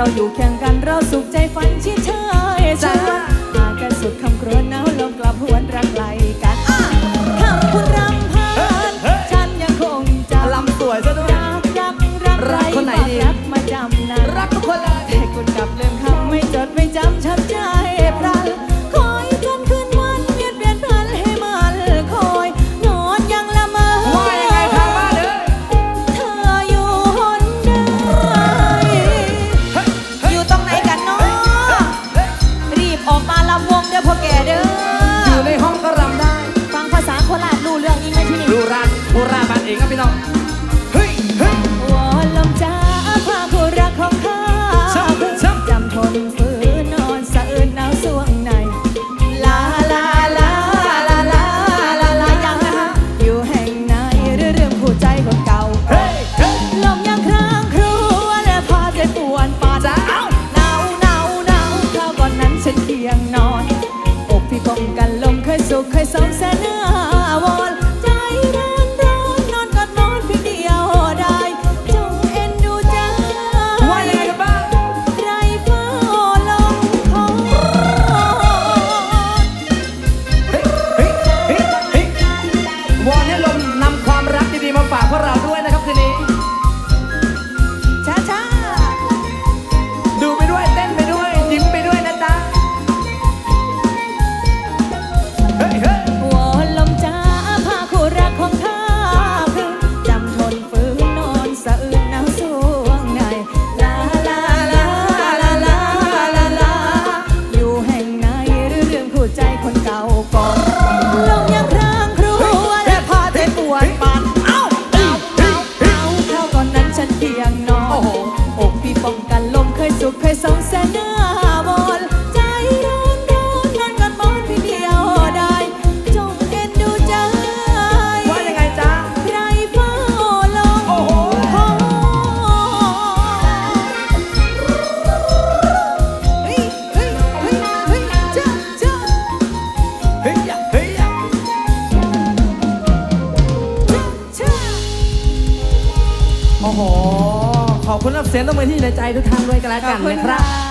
เราอยู่เคียงกันเราสุขใจฝันชิด ครับพี่น้องเฮ้ยเฮ้ยวอนลมจ้าพาผู้รักของข้าช้ำช้ำจำทนฝืนนอนสะอื้นหนาวสวงในลาลาลาลาลาลาลายังนะฮะอยู่แห่งไหนหรือเรื่องผู้ใจคนเก่าเฮ้ยเฮ้ยลมยังครางครวญและพาใจปวนปานจ้าหนาวหนาวหนาวข้าวก่อนนั้นฉันเพียงนอนอกพี่ป้องกันลมเคยสุขเคยสมแสนหน้าวอาก่อนลงยังครางครวและพาเธอปวดปานเอ้าเอ้าเอ้าเอ้าเท่าก่อนนั้นฉันเพียงนอนอกพี่ป้องกันลมเคยสุขเคยสองแสนหน้า โอ้โห ขอบคุณรับเสียงตบมือที่ในใจทุกท่านด้วยกันแล้วกันนะครับ